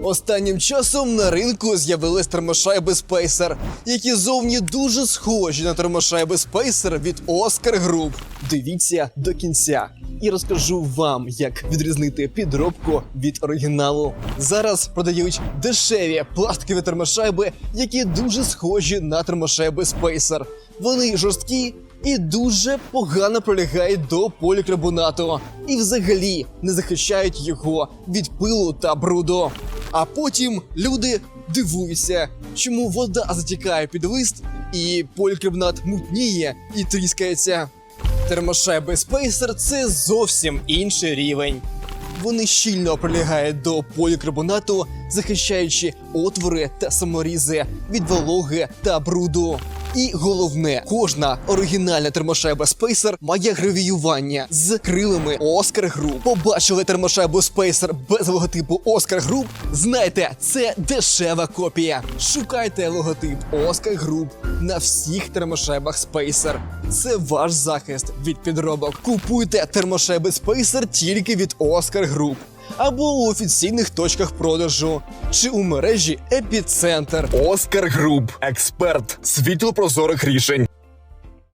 Останнім часом на ринку з'явились термошайби Spacer, які зовні дуже схожі на термошайби Spacer від Oscar Group. Дивіться до кінця і розкажу вам, як відрізнити підробку від оригіналу. Зараз продають дешеві пластикові термошайби, які дуже схожі на термошайби Spacer. Вони жорсткі і дуже погано прилягають до полікарбонату, і взагалі не захищають його від пилу та бруду. А потім люди дивуються, чому вода затікає під лист, і полікарбонат мутніє і тріскається. Термошайби Spacer – це зовсім інший рівень. Вони щільно прилягають до полікарбонату, захищаючи отвори та саморізи від вологи та бруду. І головне, кожна оригінальна термошайба Spacer має гравіювання з крилами Oscar Group. Побачили термошайбу Spacer без логотипу Oscar Group? Знайте, це дешева копія. Шукайте логотип Oscar Group на всіх термошайбах Spacer. Це ваш захист від підробок. Купуйте термошайби Spacer тільки від Oscar Group. Або у офіційних точках продажу, чи у мережі Епіцентр. Оскар Груп, експерт світло прозорих рішень.